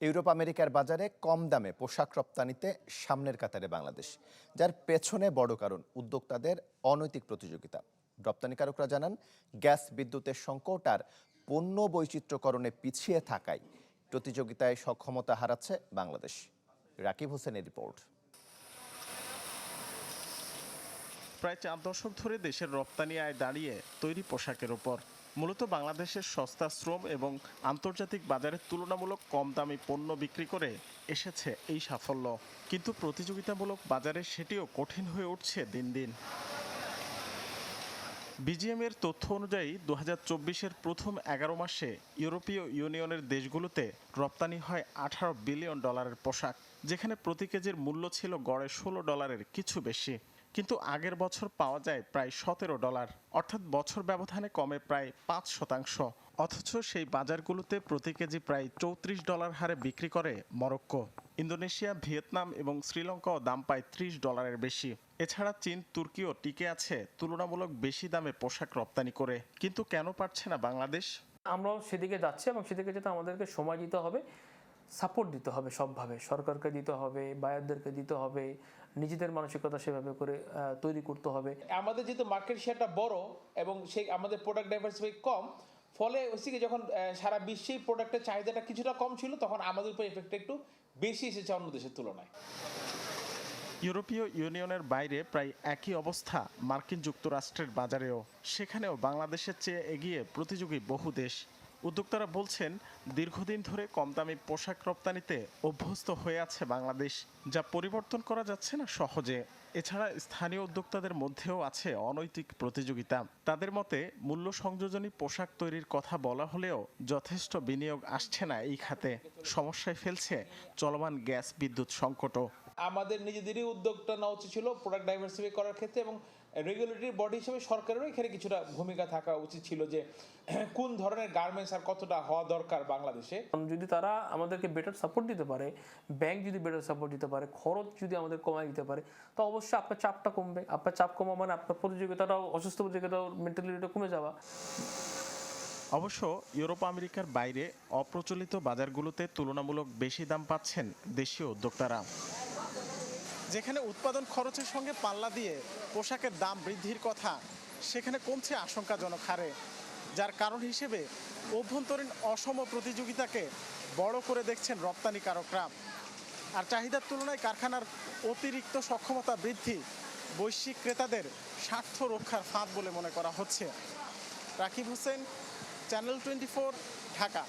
Europe আমেরিকার বাজারে কম দামে পোশাক রপ্তানিতে সামনের কাতারে বাংলাদেশ, যার পেছনে বড় কারণ উদ্যোক্তাদের অনৈতিক প্রতিযোগিতা। রপ্তানিকারকরা জানান, গ্যাস বিদ্যুতের সংকট আর পণ্য বৈচিত্র্যকরণে পিছিয়ে থাকায় প্রতিযোগিতায় সক্ষমতা হারাচ্ছে বাংলাদেশ। রাকিব হোসেনের রিপোর্ট। প্রায় চার দশক ধরে দেশের রপ্তানি আয় দাঁড়িয়ে তৈরি পোশাকের উপর মূলত বাংলাদেশের সস্তা শ্রম এবং আন্তর্জাতিক বাজারে তুলনামূলক কম দামি পণ্য বিক্রি করে এসেছে এই সাফল্য। কিন্তু প্রতিযোগিতামূলক বাজারে সেটিও কঠিন হয়ে উঠছে দিন দিন। বিজিএম এর তথ্য অনুযায়ী দু হাজার প্রথম এগারো মাসে ইউরোপীয় ইউনিয়নের দেশগুলোতে রপ্তানি হয় আঠারো বিলিয়ন ডলারের পোশাক, যেখানে প্রতি কেজির মূল্য ছিল গড়ে ষোলো ডলারের কিছু বেশি। কিন্তু আগের বছর পাওয়া যায় প্রায় সতেরো ডলার। অর্থাৎ বছর ব্যবধানে কমে প্রায় পাঁচ শতাংশ। অথচ সেই বাজারগুলোতে প্রতি কেজি প্রায় চৌত্রিশ ডলার হারে বিক্রি করে মরক্কো। ইন্দোনেশিয়া, ভিয়েতনাম এবং শ্রীলঙ্কাও দাম পায় ত্রিশ ডলারের বেশি। এছাড়া চীন, তুর্কিও টিকে আছে তুলনামূলক বেশি দামে পোশাক রপ্তানি করে। কিন্তু কেন পারছে না বাংলাদেশ? আমরাও সেদিকে যাচ্ছি এবং সেদিকে যেতে আমাদেরকে সময় দিতে হবে। সাপোর্ট দিতে হবে সবভাবে। সরকারকে দিতে হবে বায়ারদেরকে দিতে হবে নিজেদের মানসিকতা সেভাবে করে তৈরি করতে হবে। আমাদের যেহেতু মার্কেট শেয়ারটা বড় এবং সেই আমাদের প্রোডাক্ট ডাইভার্সিফাই কম ফলে হচ্ছে কি যখন সারা বিশ্বেই প্রোডাক্টের চাহিদাটা কিছুটা কম ছিল তখন আমাদের উপর এফেক্টটা একটু বেশি এসেছে অন্য দেশের তুলনায়। ইউরোপীয় ইউনিয়নের বাইরে প্রায় একই অবস্থা মার্কিন যুক্তরাষ্ট্রের বাজারেও। সেখানেও বাংলাদেশের চেয়ে এগিয়ে প্রতিযোগী বহু দেশ। উদ্যোক্তারা বলছেন, দীর্ঘদিন ধরে কম দামি পোশাক রপ্তানিতে অভ্যস্ত হয়ে আছে বাংলাদেশ, যা পরিবর্তন করা যাচ্ছে না সহজে। এছাড়া স্থানীয় উদ্যোক্তাদের মধ্যেও আছে অনৈতিক প্রতিযোগিতা। তাদের মতে মূল্য সংযোজনী পোশাক তৈরির কথা বলা হলেও যথেষ্ট বিনিয়োগ আসছে না এই খাতে। সমস্যায় ফেলছে চলমান গ্যাস বিদ্যুৎ সংকটও। আমাদের নিজেদেরই উদ্যোগটা নেওয়া উচিত ছিল প্রোডাক্ট ডাইভার্সিফাই করার ক্ষেত্রে এবং রেগুলেটরি বডি হিসেবে সরকারেরও এখানে কিছুটা ভূমিকা থাকা উচিত ছিল যে কোন ধরনের গার্মেন্টস আর কতটা হওয়া দরকার বাংলাদেশে। যদি তারা আমাদেরকে বেটার সাপোর্ট দিতে পারে ব্যাংক যদি বেটার সাপোর্ট দিতে পারে খরচ যদি আমাদের কমাই দিতে পারে তো অবশ্যই আপনার চাপটা কমবে। আপনার চাপ কমা মানে আপনার প্রতিযোগিতাটাও অসুস্থ প্রতিযোগিতাও মেন্টালিটিটা কমে যাওয়া। অবশ্য ইউরোপ আমেরিকার বাইরে অপ্রচলিত বাজারগুলোতে তুলনামূলক বেশি দাম পাচ্ছেন দেশীয় উদ্যোক্তারা। যেখানে উৎপাদন খরচের সঙ্গে পাল্লা দিয়ে পোশাকের দাম বৃদ্ধির কথা, সেখানে কমছে আশঙ্কাজনক হারে। যার কারণ হিসেবে অভ্যন্তরীণ অসম প্রতিযোগিতাকে বড় করে দেখছেন রপ্তানিকারকরা। আর চাহিদার তুলনায় কারখানার অতিরিক্ত সক্ষমতা বৃদ্ধি বৈশ্বিক ক্রেতাদের স্বার্থ রক্ষার ফাঁদ বলে মনে করা হচ্ছে। Rakib Hossain, channel twenty Dhaka.